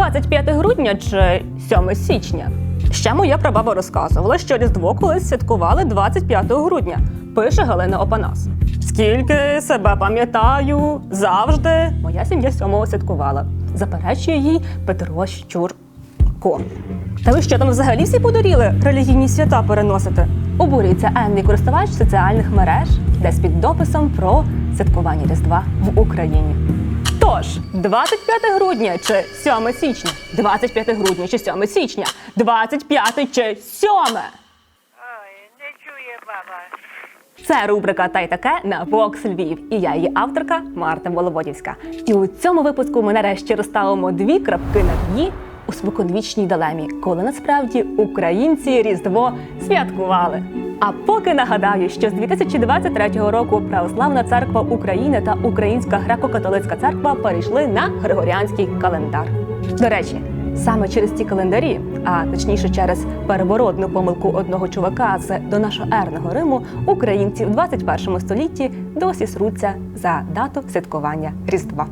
25 грудня чи 7 січня. Ще моя прабаба розказувала, що Різдво колись святкували 25 грудня. Пише Галина Опанас. Скільки себе пам'ятаю, завжди моя сім'я 7 святкувала. Заперечує їй Петро Щурко. Та ви що там взагалі всі подуріли релігійні свята переносити? Обурюється енний користувач соціальних мереж, десь під дописом про святкування Різдва в Україні. Тож, 25 грудня чи 7 січня, 25 грудня чи 7 січня, 25 чи 7. Ой, не чує баба. Це рубрика Та й таке на Vox Львів. І я її авторка Марта Воловодівська. І у цьому випуску ми нарешті розставимо дві крапки над «і» у споконвічній дилемі, коли насправді українці Різдво святкували. А поки нагадаю, що з 2023 року Православна церква України та Українська греко-католицька церква перейшли на григоріанський календар. До речі, Саме через ці календарі, а точніше через переворотну помилку одного чувака з донашоерного Риму, українці в 21 столітті досі сруться за дату святкування Різдва.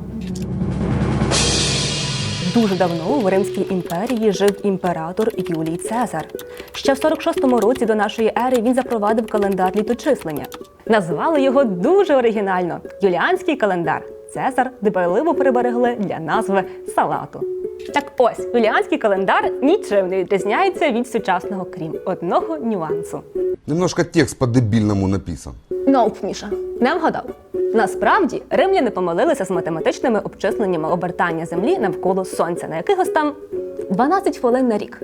Дуже давно в Римській імперії жив імператор Юлій Цезар. Ще в 46-му році до нашої ери він запровадив календар літочислення. Назвали його дуже оригінально Юліанський календар. Цезар дбайливо приберегли для назви салату. Так ось, юліанський календар нічим не відрізняється від сучасного, крім одного нюансу. Немножко текст по-дебильному написан. Ноуп, Міша, не вгадав. Насправді римляни помилилися з математичними обчисленнями обертання землі навколо сонця на якихось там 12 хвилин на рік.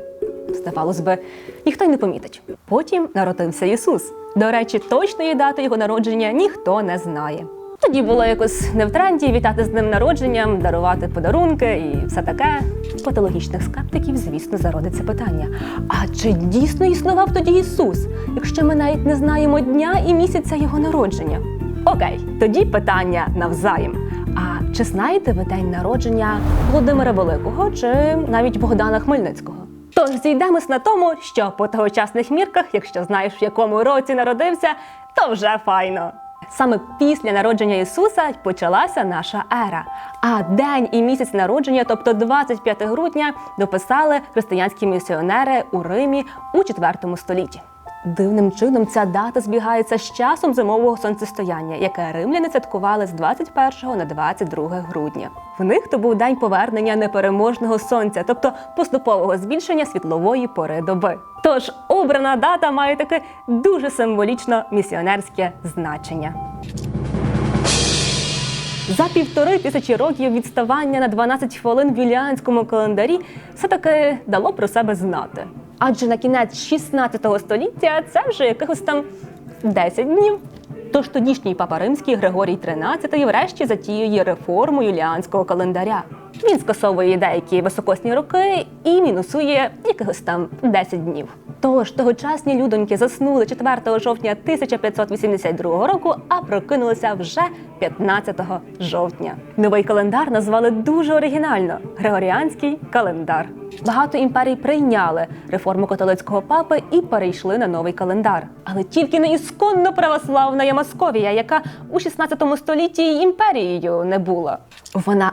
Здавалось би, ніхто й не помітить. Потім народився Ісус. До речі, точної дати його народження ніхто не знає. Тоді було якось не в тренді вітати з ним народженням, дарувати подарунки і все таке. Патологічних скептиків, звісно, зародиться питання: а чи дійсно існував тоді Ісус, якщо ми навіть не знаємо дня і місяця його народження? Окей, тоді питання навзаєм. А чи знаєте ви день народження Володимира Великого чи навіть Богдана Хмельницького? Тож зійдемось на тому, що по тогочасних мірках, якщо знаєш, в якому році народився, то вже файно. Саме після народження Ісуса почалася наша ера. А день і місяць народження, тобто 25 грудня, дописали християнські місіонери у Римі у IV столітті. Дивним чином ця дата збігається з часом зимового сонцестояння, яке римляни святкували з 21 на 22 грудня. В них то був день повернення непереможного сонця, тобто поступового збільшення світлової пори доби. Тож обрана дата має таке дуже символічно місіонерське значення. За півтори тисячі років відставання на 12 хвилин в юліанському календарі все-таки дало про себе знати. Адже на кінець 16 століття це вже якихось там 10 днів. Тож тодішній папа римський Григорій XIII врешті затіює реформу юліанського календаря. Він скасовує деякі високосні роки і мінусує якихось там 10 днів. Тож тогочасні людоньки заснули 4 жовтня 1582 року, а прокинулися вже 15 жовтня. Новий календар назвали дуже оригінально Григоріанський календар. Багато імперій прийняли реформу католицького папи і перейшли на новий календар. Але тільки не ісконно православна є Московія, яка у 16 столітті імперією не була. Вона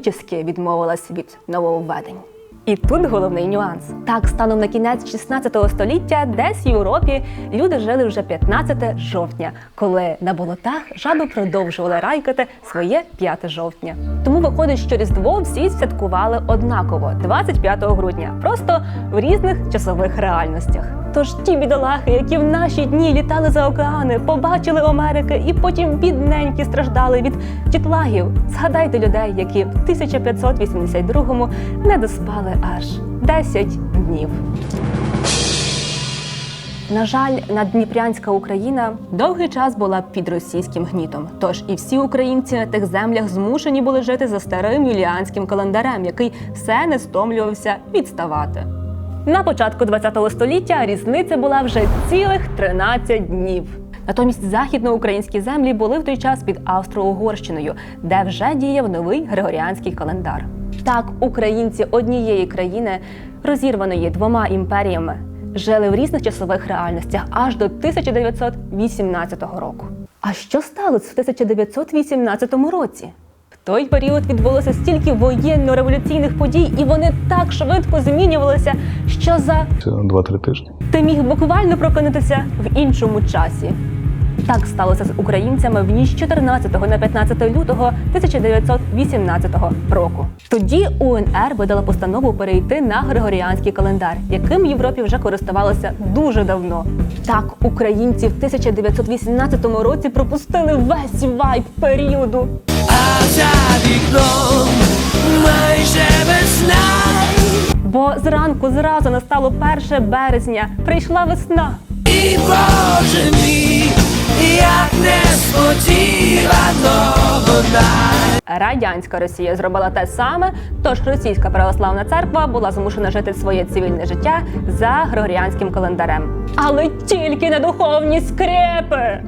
категорично відмовилась від нововведень. І тут головний нюанс. Так, станом на кінець 16 століття, десь в Європі люди жили вже 15 жовтня, коли на болотах жаби продовжували райкати своє 5 жовтня. Тому виходить, що Різдво всі святкували однаково 25 грудня, просто в різних часових реальностях. Тож ті бідолахи, які в наші дні літали за океани, побачили Америки і потім бідненькі страждали від чітлагів. Згадайте людей, які в 1582-му не доспали аж 10 днів. На жаль, наддніпрянська Україна довгий час була під російським гнітом. Тож і всі українці на тих землях змушені були жити за старим юліанським календарем, який все не стомлювався відставати. На початку ХХ століття різниця була вже цілих 13 днів. Натомість західноукраїнські землі були в той час під Австро-Угорщиною, де вже діяв новий григоріанський календар. Так, українці однієї країни, розірваної двома імперіями, жили в різних часових реальностях аж до 1918 року. А що сталося в 1918 році? В той період відбулося стільки воєнно-революційних подій, і вони так швидко змінювалися, що за Це 2-3 тижні. ти міг буквально прокинутися в іншому часі. Так сталося з українцями в ніч 14 на 15 лютого 1918 року. Тоді УНР видала постанову перейти на григоріанський календар, яким в Європі вже користувалися дуже давно. Так українці в 1918 році пропустили весь вайб періоду. А за вікном майже весна. Бо зранку зразу настало 1 березня. Прийшла весна. І Боже мій, як несподівано вона. Радянська Росія зробила те саме, тож російська православна церква була змушена жити своє цивільне життя за григоріанським календарем. Але тільки не духовні скрепи.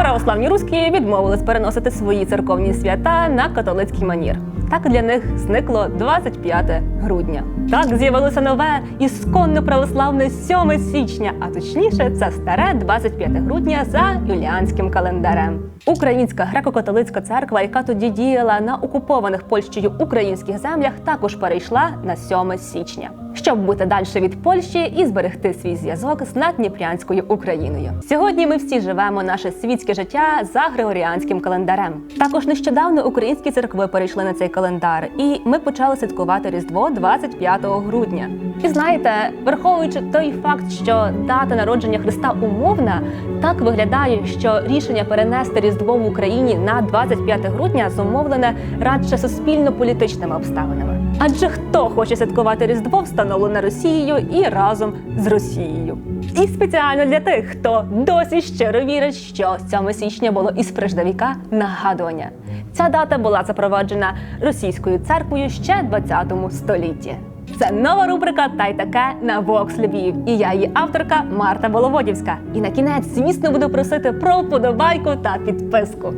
Православні русські відмовились переносити свої церковні свята на католицький манір. Так для них зникло 25 грудня. Так з'явилося нове ісконно православне 7 січня, а точніше, це старе 25 грудня за юліанським календарем. Українська греко-католицька церква, яка тоді діяла на окупованих Польщею українських землях, також перейшла на 7 січня, щоб бути далі від Польщі і зберегти свій зв'язок з надніпрянською Україною. Сьогодні ми всі живемо наше світське життя за григоріанським календарем. Також нещодавно українські церкви перейшли на цей календар, і ми почали святкувати Різдво 25 грудня. І знаєте, враховуючи той факт, що дата народження Христа умовна, так виглядає, що рішення перенести Різдво в Україні на 25 грудня зумовлене радше суспільно-політичними обставинами. Адже хто хоче святкувати Різдво, встановлене Росією і разом з Росією. І спеціально для тих, хто досі щиро вірить, що 7 січня було із преждевіка нагадування. Ця дата була запроваджена російською церквою ще 20 столітті. Це нова рубрика Та й таке на Vox Львів. І я її авторка Марта Воловодівська. І на кінець, звісно, буду просити про вподобайку та підписку.